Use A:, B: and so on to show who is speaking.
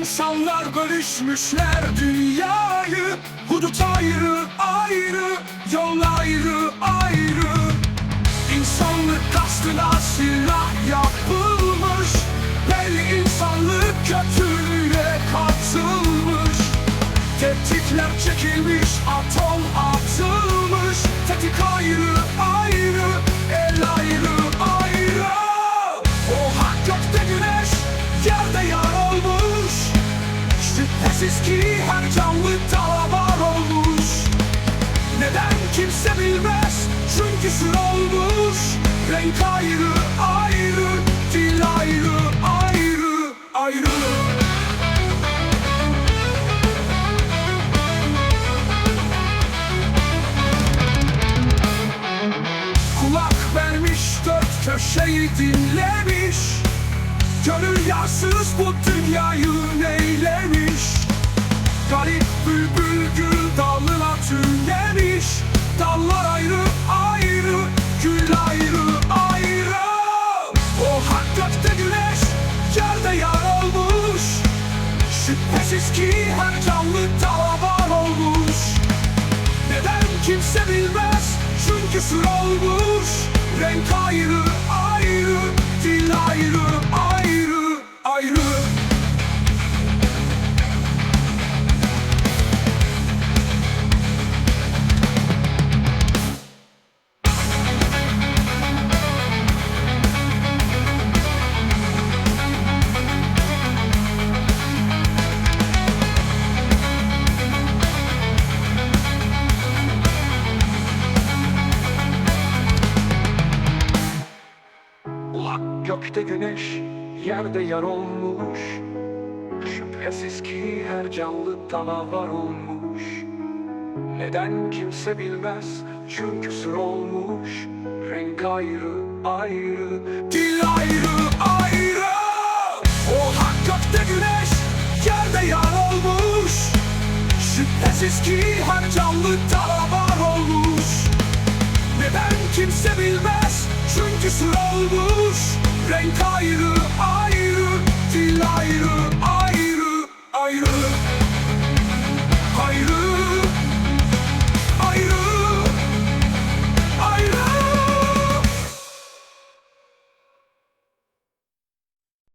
A: insanlar bölüşmüşler dünyayı. Hudut ayrı ayrı Yol ayrı ayrı. İnsanlık kastına silah yapılmış. Belli insanlık kötülüğe katılmış Tetikler çekilmiş, Şüphesiz ki her canlı dala var olmuş. Neden kimse bilmez? Çünkü sır olmuş. Renk ayrı ayrı Dil ayrı ayrı ayrı. Kulak vermiş dört köşeyi dinlemiş. Gönül yarsız bu dünyayı neylemiş Garip bülbül gül dalına tünlemiş Dallar ayrı ayrı, gül ayrı ayrı. O hak gökte güneş, yerde yar olmuş. Şüphesiz ki her canlı dala var olmuş. Neden kimse bilmez Çünkü sır olmuş. Renk ayrı gökte güneş, yerde yar olmuş. Şüphesiz ki her canlı dala var olmuş. Neden kimse bilmez, çünkü sır olmuş. Renk ayrı ayrı, dil ayrı ayrı. O hak gökte güneş, yerde yar olmuş. Şüphesiz ki her canlı dala var olmuş. Neden kimse bilmez Çünkü